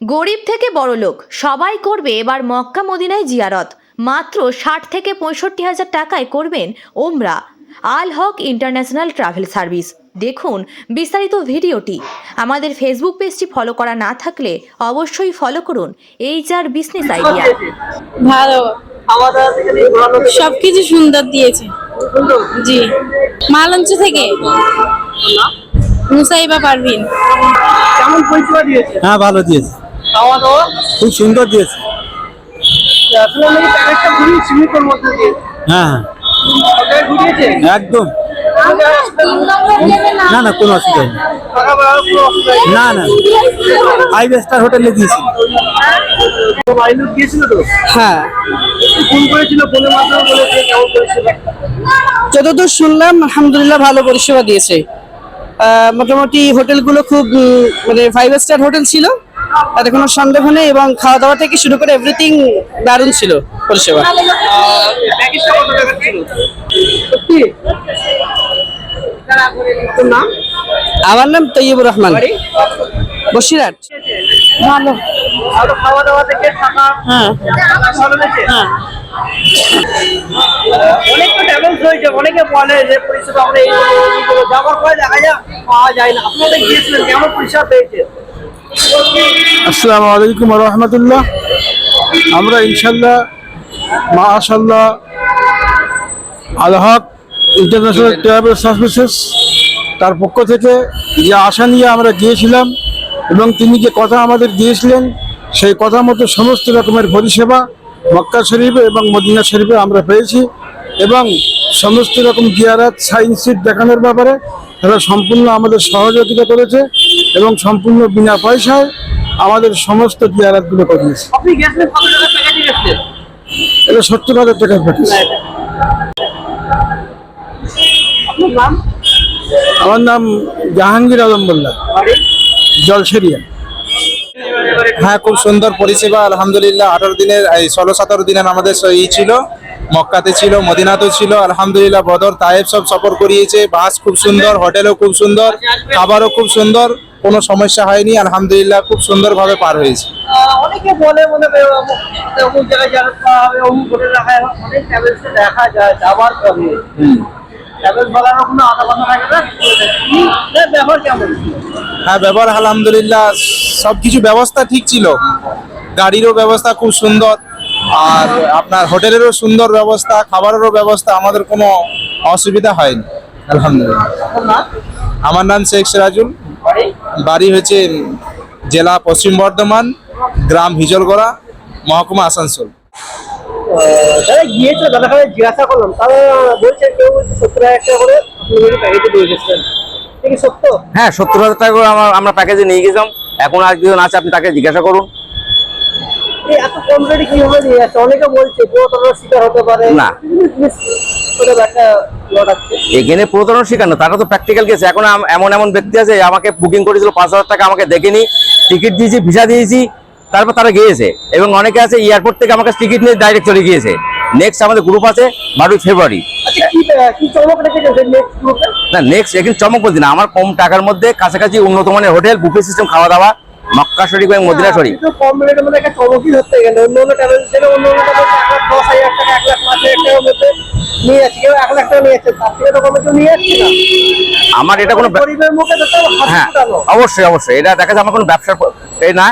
গরিব থেকে বড় লোক সবাই করবে এবার মক্কা মদিনায় জিয়ারত। মাত্র ষাট থেকে পঁয়ষট্টি হাজার টাকায় করবেন ওমরা। Al Haq international travel service. দেখুন বিস্তারিত ভিডিওটি। আমাদের ফেসবুক পেজটি ফলো করা না থাকলে অবশ্যই ফলো করুন এইচ আর বিজনেস আইডিয়া। ভালো। থেকে সবকিছু সুন্দর দিয়েছে। জি। মালঞ্চ থেকে। মুসাইবা পারভিন। কেমন পরিষেবা দিয়েছে হ্যাঁ ভালো দিয়েছে। খাওয়া দাওয়া? খুব সুন্দর দিয়েছে। আসলে আমি প্যাকেটটা ঘুরি সীমিতর মধ্যে দিয়ে হ্যাঁ। ঘুরিয়েছে? একদম। না না কোনো অসুবিধা নেই। না না ফাইভ স্টার হোটেলে দিয়েছি। তো মাইনুর গিয়েছিল তো? হ্যাঁ। ফোন করেছিল বলেছে যতদূর শুনলাম আলহামদুলিল্লাহ ভালো পরিষেবা দিয়েছে। মোটামুটি হোটেলগুলো খুব মানে ফাইভ স্টার হোটেল ছিল। তাতে কোনো সন্দেহ নেই এবং খাওয়া দাওয়া থেকে শুরু করে এভরিথিং দারুণ ছিল পরিষেবা। আমার নাম তৈয়বুর রহমান। বসিরহাট। ভালো। খাওয়া দাওয়া থেকে থাকা হ্যাঁ। হ্যাঁ। অনেক তো ড্যামেজ হয়েছে অনেকে বলে যে পরিষেবা আমরা এই করব, এই করব। যাওয়ার পরে দেখা যায় পাওয়া যায় না। আপনাদের গিয়েছিলেন কেমন পরিষেবা পেয়েছে? আসসালামু আলাইকুম রহমতুল্লাহ। আমরা ইনশাল্লাহ মা মাশাল্লাহ আলহাক ইন্টারন্যাশনাল ট্রাভেল সার্ভিসেস তার পক্ষ থেকে যে আশা নিয়ে আমরা গিয়েছিলাম এবং তিনি যে কথা আমাদের দিয়েছিলেন, সেই কথা মতো সমস্ত রকমের পরিষেবা মক্কা শরীফে এবং মদিনা শরীফে আমরা পেয়েছি এবং সমস্ত রকম জিয়ারাত, সাইন সিট দেখানোর ব্যাপারে তারা সম্পূর্ণ আমাদের সহযোগিতা করেছে। এবং সম্পূর্ণ বিনা পয়সায় আমাদের সমস্ত জিয়ারাতগুলো করিয়েছে এটা সত্তর হাজার টাকার প্যাকেজ আমার নাম জাহাঙ্গীর আলম মোল্লা। জলসেরিয়া। হ্যাঁ খুব সুন্দর পরিষেবা আলহামদুলিল্লাহ। আঠারো দিনের এই ষোলো সতেরো দিনের আমাদের ই ছিল মক্কাতে ছিল মদিনাতেও ছিল আলহামদুলিল্লাহ। বদর তায়েব সব সফর করিয়েছে। বাস খুব সুন্দর হোটেলও খুব সুন্দর খাবারও খুব সুন্দর। কোনো সমস্যা হয়নি আলহামদুলিল্লাহ খুব সুন্দরভাবে পার হয়েছে। অনেকে বলে মনে অমুক- অমুক জায়গায় হবে অমুক হোটেল রাখা অনেক ট্রাভেলসে দেখা যায় যাওয়ার পরে ট্রাভেলস বাগানোর কোনো আধা কথা থাকে না। ব্যবহার কেমন হ্যাঁ ব্যবহার আলহামদুলিল্লাহ সব কিছু ব্যবস্থা ঠিক ছিল। গাড়িরও ব্যবস্থা খুব সুন্দর আর আপনার হোটেলেরও সুন্দর ব্যবস্থা খাবারেরও ব্যবস্থা আমাদের কোনো অসুবিধা হয়নি আলহামদুলিল্লাহ। আমার নাম শেখ সিরাজুল। বাড়ি হয়েছে হচ্ছে জেলা পশ্চিম বর্ধমান গ্রাম হিজলগড়া মহকুমা আসানসোল। গিয়েছিল কাছে জিজ্ঞাসা করলাম। তারা বলছে কেউ সত্তর হাজার টাকা করে আপনি প্যাকেজে দিয়ে গেছিলেন সত্য? হ্যাঁ সত্তর হাজার টাকা করে আমরা আমরা প্যাকেজে নিয়ে গেছিলাম। এখন আর কিছু আছে আপনি তাকে জিজ্ঞাসা করুন। এত কম রেটে কীভাবে নিয়ে যাচ্ছে অনেকে বলছে প্রতারণার শিকার হতে পারে। না। এখানে তারা তো প্র্যাকটিক্যাল গেছে এখন এমন এমন ব্যক্তি আছে আমাকে বুকিং করেছিল পাঁচ হাজার টাকা আমাকে দেখেনি। টিকিট দিয়েছি ভিসা দিয়েছি তারপর তারা গিয়েছে। এবং অনেকে আছে এয়ারপোর্ট থেকে আমাকে টিকিট নিয়ে ডাইরেক্ট চলে গিয়েছে। নেক্সট আমাদের গ্রুপ আছে বারোই ফেব্রুয়ারি আচ্ছা না নেক্সট এখানে চমক বলছি না। আমার কম টাকার মধ্যে কাছাকাছি উন্নত মানের হোটেল বুফে সিস্টেম খাওয়া দাওয়া মক্কা শরীফ এবং মদিনা শরীফ। কম রেটের মধ্যে একটা চমকই ধরতে গেলে। অন্য অন্য ট্রাভেল থেকে অন্য অন্য ট্রাভেল দশ হাজার টাকা এক লাখ পাঁচ হাজার টাকার মধ্যে নিয়ে যাচ্ছে কেউ এক লাখ টাকা নিয়ে যাচ্ছে তার থেকে তো কমে কেউ নিয়ে যাচ্ছে না। আমার এটা কোনো গরিবের মুখে হ্যাঁ অবশ্যই অবশ্যই। এটা দেখা যাচ্ছে আমার কোনো ব্যবসার এই না।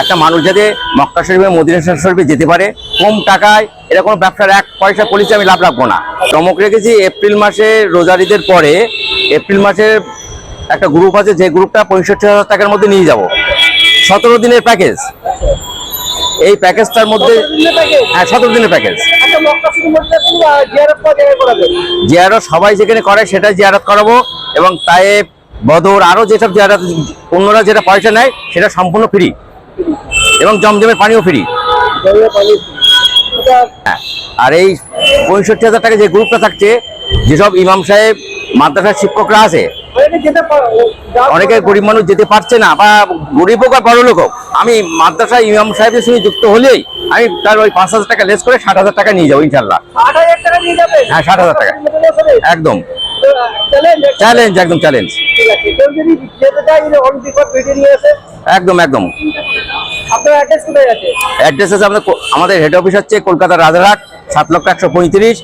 একটা মানুষ যাতে মক্কা শরীফে মদিনা শরীফে যেতে পারে কম টাকায় এটা কোনো ব্যবসার এক পয়সা পলিসি আমি লাভ রাখব না। চমক রেখেছি এপ্রিল মাসে রোজারিদের পরে এপ্রিল মাসে একটা গ্রুপ আছে যে গ্রুপটা পঁয়ষট্টি হাজার টাকার মধ্যে নিয়ে যাব। সতেরো দিনের প্যাকেজ। এই প্যাকেজটার মধ্যে? হ্যাঁ সতেরো দিনের প্যাকেজ। জিয়ারত সবাই যেখানে করে সেটা জিয়ারত করাবো এবং তায়েব বদর আরও যেসব জিয়ারত অন্যরা যেটা পয়সা নেয় সেটা সম্পূর্ণ ফ্রি। এবং জমজমের পানিও ফ্রি। হ্যাঁ আর এই পঁয়ষট্টি হাজার টাকা যে গ্রুপটা থাকছে, যেসব ইমাম সাহেব, মাদ্রাসার শিক্ষকরা আছে অনেকে গরিব মানুষ যেতে পারছে না বা গরিব হোক বড় লোক হোক আমি মাদ্রাসা ইমাম সাহেবের সঙ্গে যুক্ত হলেই আমি তার ওই পাঁচ হাজার টাকা লেস করে ষাট হাজার টাকা নিয়ে যাব ইনশাল্লাহ হ্যাঁ, ষাট হাজার টাকা। একদম। চ্যালেঞ্জ একদম চ্যালেঞ্জ একদম একদম। অ্যাড্রেস আছে? আমাদের হেড অফিস হচ্ছে কলকাতা রাজারহাট সাত লক্ষ একশো পঁয়ত্রিশ।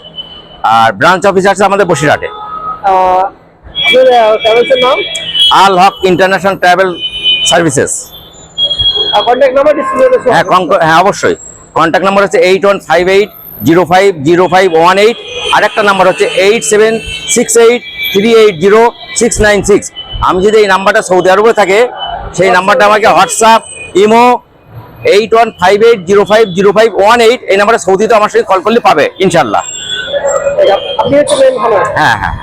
আর ব্রাঞ্চ অফিস আছে আমাদের বসিরহাটে। নাম Al Haq international travel services. হ্যাঁ হ্যাঁ অবশ্যই। কন্ট্যাক্ট নাম্বার হচ্ছে eight one five eight zero five zero five one eight আরেকটা নাম্বার হচ্ছে eight seven six eight three eight zero six nine six আমি যদি এই নাম্বারটা সৌদি আরবে থাকে সেই নাম্বারটা আমাকে WhatsApp imo eight one five eight zero five zero five one eight এই নাম্বারে সৌদিতে আমার সঙ্গে কল করলে পাবে ইনশাল্লাহ মেন ভালো। হ্যাঁ হ্যাঁ।